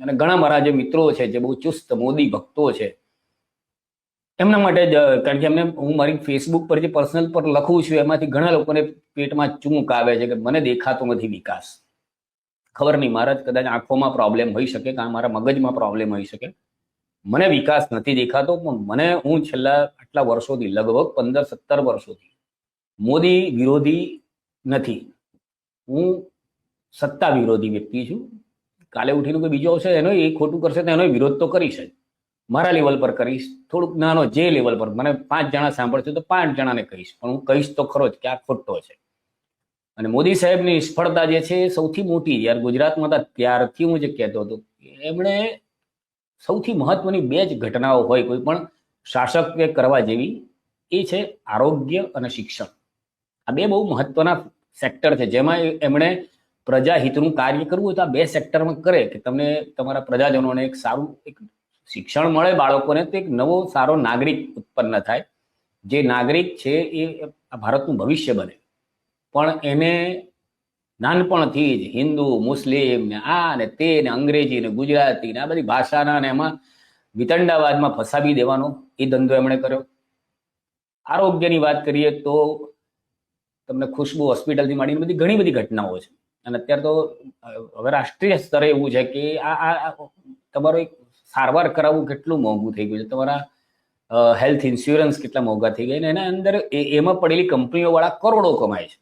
અને ઘણા મારા જે મિત્રો છે, જે બહુ ચુસ્ત મોદી ભક્તો છે, એમના માટે જ, કારણ કે એમને હું મારી ફેસબુક પર જે પર્સનલ પર લખું છું, એમાંથી ઘણા લોકોને પેટમાં ચૂંક આવે છે કે મને દેખાતો નથી વિકાસ. ખબર નહીં, મારા કદાચ આંખોમાં પ્રોબ્લેમ હોઈ શકે, કાં મારા મગજમાં પ્રોબ્લેમ હોઈ શકે. મને વિકાસ નથી દેખાતો, પણ મને હું છેલ્લા આટલા વર્ષોથી, લગભગ પંદર સત્તર વર્ષોથી મોદી વિરોધી નથી. હું સત્તા વિરોધી વ્યક્તિ છું. કાલે ઉઠીને કોઈ બીજો આવશે એનો એ ખોટું કરશે તો એનો વિરોધ તો કરીશ જ. મારા લેવલ પર કરીશ. થોડુંક નાનો જે લેવલ પર. મને પાંચ જણા સાંભળશે તો પાંચ જણાને કહીશ. પણ હું કહીશ તો ખરો જ કે આ ખોટો છે. અને મોદી સાહેબની નિષ્ફળતા જે છે સૌથી મોટી યાર ગુજરાતમાં હતા ત્યારથી હું જે કહેતો હતો એમણે સૌથી મહત્વની બે જ ઘટનાઓ હોય કોઈ પણ શાસક કે કરવા જેવી. એ છે આરોગ્ય અને શિક્ષણ. આ બે બહુ મહત્વના સેક્ટર છે. જેમાં એમણે પ્રજાહિતનું કાર્ય કરવું હોય તો આ બે સેક્ટરમાં કરે કે તમને તમારા પ્રજાજનોને એક સારું, એક શિક્ષણ મળે બાળકોને તો એક નવો સારો નાગરિક ઉત્પન્ન થાય. જે નાગરિક છે એ ભારતનું ભવિષ્ય બને. પણ એને નાનપણથી જ હિન્દુ, મુસ્લિમ ને આ ને તે ને અંગ્રેજી ને ગુજરાતી ને આ બધી ભાષાના ને એમાં વિતંડાવાદમાં ફસાવી દેવાનો એ ધંધો એમણે કર્યો. આરોગ્યની વાત કરીએ તો તમને ખુશ્બુ હોસ્પિટલથી માંડીને બધી ઘણી બધી ઘટનાઓ છે. અને અત્યારે તો હવે રાષ્ટ્રીય સ્તરે એવું છે કે આ તમારો એક સારવાર કરાવવું કેટલું મોંઘું થઈ ગયું છે? તમારા હેલ્થ ઇન્સ્યોરન્સ કેટલા મોંઘા થઈ ગયા અને એના અંદર એમાં પડેલી કંપનીઓ વાળા કરોડો કમાય છે.